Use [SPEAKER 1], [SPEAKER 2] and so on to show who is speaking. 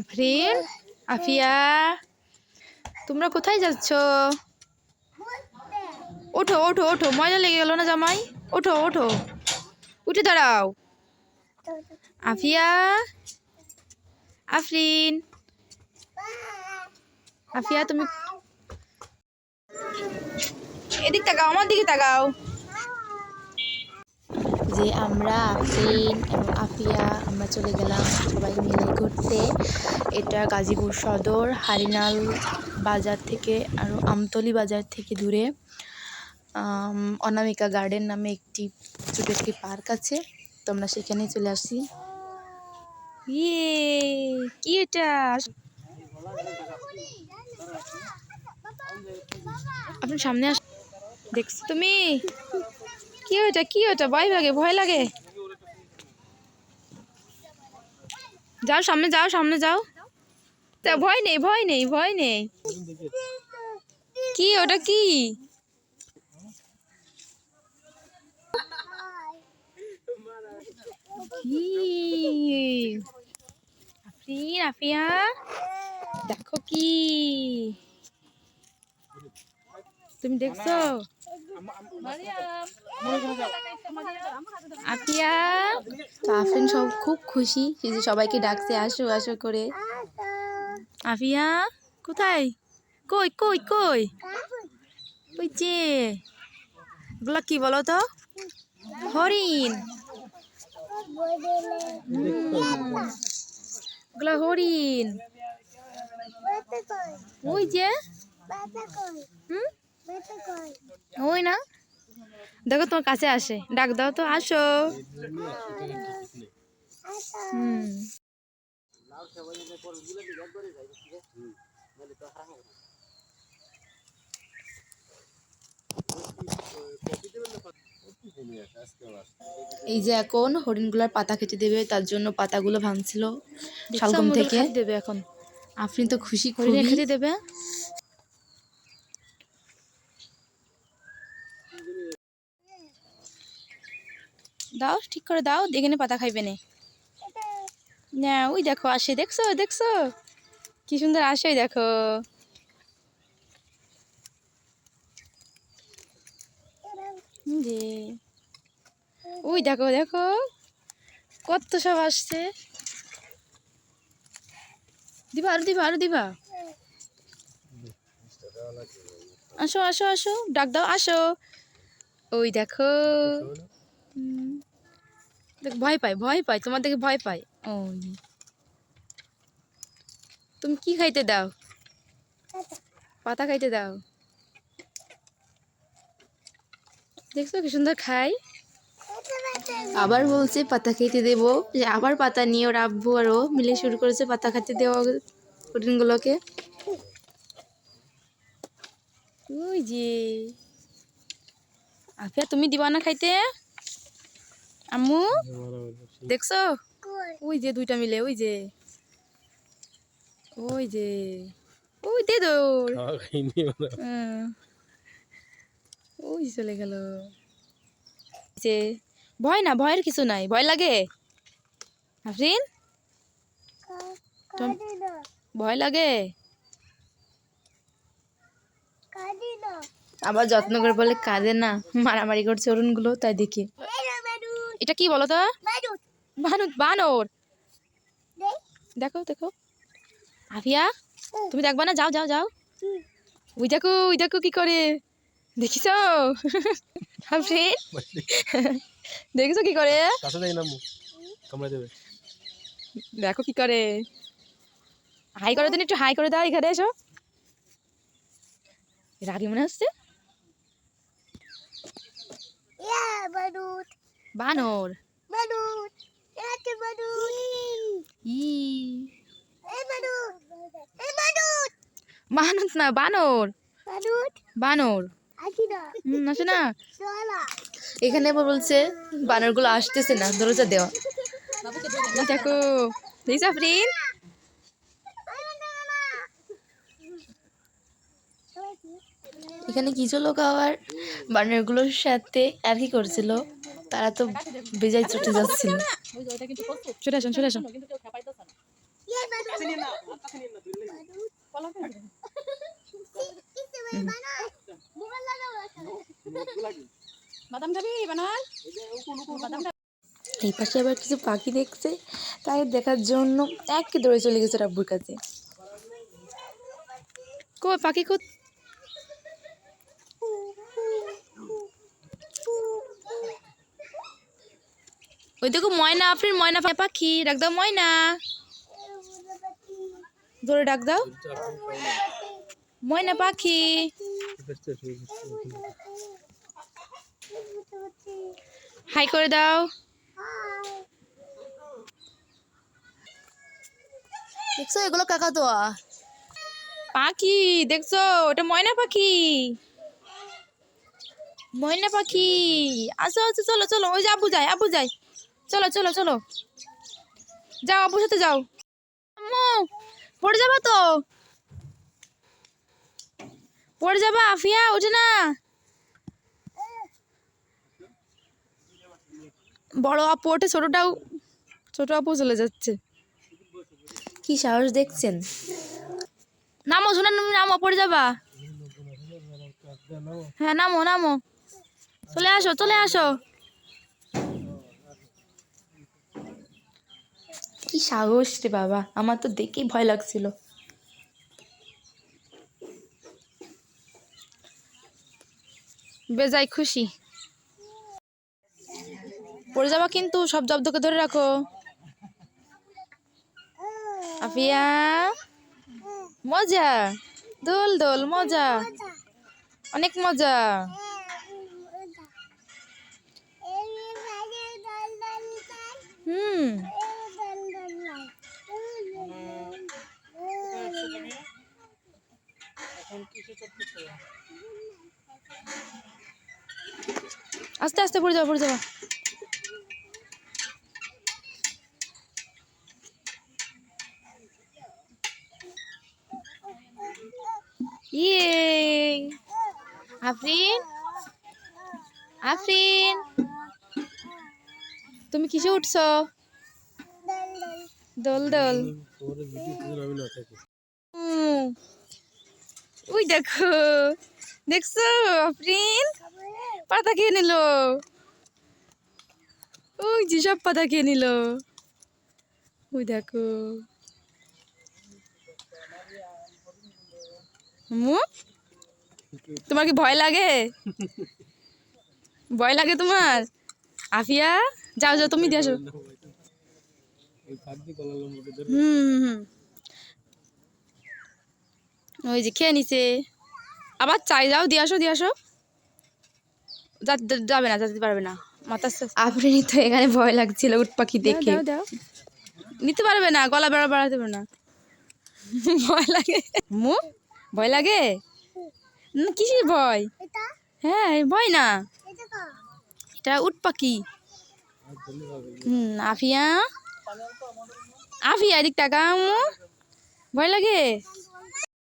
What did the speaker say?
[SPEAKER 1] আফরিন, আফিয়া, তোমরা কোথায় যাচ্ছ? ওঠো ওঠো ওঠো, মজা লেগে গেল না জামাই? ওঠো ওঠো, উঠে দাঁড়াও। আফিয়া, আফরিন, আফিয়া, তুমি এদিক তাকাও, আমার দিকে তাকাও। যে আমরা আফরিন এবং আফিয়া আমরা চলে গেলাম সবাই মিলে ঘুরতে। এটা গাজীপুর সদর হারিনাল বাজার থেকে আর আমতলি বাজার থেকে দূরে। অনামিকা গার্ডেন নামে একটি ছোটো একটি পার্ক আছে। তো আমরা সেখানেই চলে আসি। ইয়ে কি এটা? আপনি সামনে আস দেখছ। তুমি? কি ওটা কি ওটা ভয় লাগে ভয় লাগে। যাও সামনে যাও সামনে, যাও। তা ভয় নেই ভয় নেই ভয় নেই। কি ওটা কি? কি? আফরিন, আফিয়া? দেখো কি? তুমি দেখছ? তো আফরিন সব খুব খুশি যে সবাইকে ডাকছে আসো আসো করে। আফিয়া কোথায়? কই কই কই? ওই যে এগুলা কি বলো তো? হরিণ। এগুলা হরিণ। ওই যে হুম? ওই না? দেখো তোমার কাছে আসে। ডাক দাও তো আসো। হুম। এই যে এখন হরিণগুলার পাতা খেতে দেবে তার জন্য পাতাগুলো ভাঙছিল শালগম থেকে। দেবে এখন। আপনি তো খুশি খেতে দেবে? দাও ঠিক করে দাও এখানে পাতা খাইবে না। না ওই দেখো আসে দেখছ দেখছ? কি সুন্দর আসে ওই দেখো। ওই দেখো দেখো কত সব আসছে। দিবা আরও দিবা আরও দিবা। আসো আসো আসো ডাক দাও আসো। ওই দেখো। হুম। দেখ ভয় পায় ভয় পায় তোমার দেখে ভয় পায়। ও তুমি কি খাইতে দাও? পাতা। খাইতে দাও। দেখছ কি সুন্দর খাই? আবার বলছে পাতা খেতে দেবো। যে আবার পাতা নিয়ে ওর আব্বু আরও মিলে শুরু করেছে পাতা খেতে দেওয়া হরিণগুলোকে ওই যে। আফিয়া তুমি দিবা না খাইতে? আম্মু? দেখছ? ওই যে দুইটা মিলে ওই যে। ওই যে। ওই দে দৌড়। হ্যাঁ। ওই চলে গেল। যে ভয় না ভয়ের কিছু নাই। ভয় লাগে? আফরিন? ভয় লাগে? আবার যত্ন করে বলে কাঁদে না। মারামারি করছে অরুণগুলো তাই দেখি। এটা কি বলো তো? বানর। বানর দেখো দেখো। আফিয়া তুমি দেখবা না? যাও যাও যাও। ওই দেখো ওই দেখো কি করে। দেখিস দেখিছো কি করে?
[SPEAKER 2] কাছে যাই না কামড়া দেবে।
[SPEAKER 1] দেখো কি করে। হাই করে দিন একটু হাই করে দাও এখানে এসো। রাগি মনে হচ্ছে? বানর। ই। মানুষ না বানর। বানর। হুম আসে না। এখানে আবার বলছে বানরগুলো আসতেছে না দরজা দেওয়া। দেখো দেখছ আফরিন। এখানে কিছু লোক আবার বানরগুলোর সাথে আর কি করছিল? তারা তো বেজায় চটে যাচ্ছিল
[SPEAKER 3] চলে আসুন চলে আসুন।
[SPEAKER 1] এই পাশে আবার কিছু পাখি দেখছে তাই দেখার জন্য একে দৌড়ে চলে গেছে রাব্বুর কাছে। কো পাখি কো ওই দেখো ময়না আপনার ময়না পাখি ডাক দাও ময়না। ধরে ডাক দাও। ময়না পাখি। হাই করে দাও। দেখছ এগুলো কাকা তো পাখি দেখছ ওটা ময়না পাখি। ময়না পাখি। আসো আসো চলো চলো ওই যে আবু যায় আবু যায়। চলো চলো চলো। যাও আবুর সাথে যাও। আম্মু পড়ে যাবা তো? পড়ে যাবা আফিয়া ওঠে না। বড় আপু ওঠে ছোটটাও ছোট আপু চলে যাচ্ছে। কি সাহস দেখছেন? নামো শোনা নামো পড়ে যাবা। হ্যাঁ নামো নামো। চলে আসো চলে আসো। কি সাহস রে বাবা? আমার তো দেখেই ভয় লাগছিল। বেজাই খুশি। পড়ে যাবা কিন্তু, সব জব্দকে ধরে রাখো। আফিয়া, মজা। দোল দোল, মজা। অনেক মজা। আস্তে আস্তে, পড়ে যাবা পড়ে যাবা ইয়ে আফরিন? আফরিন? তুমি কিসে উঠছো? দোল দোল। ওই দেখো। দেখছ, আফরিন? পাতা খেয়ে নিল। ওই যে সব পাতা খেয়ে নিল। ওই দেখো। মু তোমার কি ভয় লাগে? ভয় লাগে তোমার? আফিয়া, যাও যাও, তুমি দিয়ে হুম। ওই যে খেয়ে নিছে। আবার চাই, যাও, দিয়ে আসো দিয়ে আসো। যাবে না যেতে পারবে না। মাথা আপনি তো এখানে ভয় লাগছিল উট পাখি দেখে। নিতে পারবে না গলা বেড়া বাড়াতে পারবে না। ভয় লাগে। মু ভয় লাগে? না কিসের ভয়? হ্যাঁ ভয় না। এটা উট পাখি। হুম আফিয়া? আফিয়া এদিক টাকা ভয় লাগে?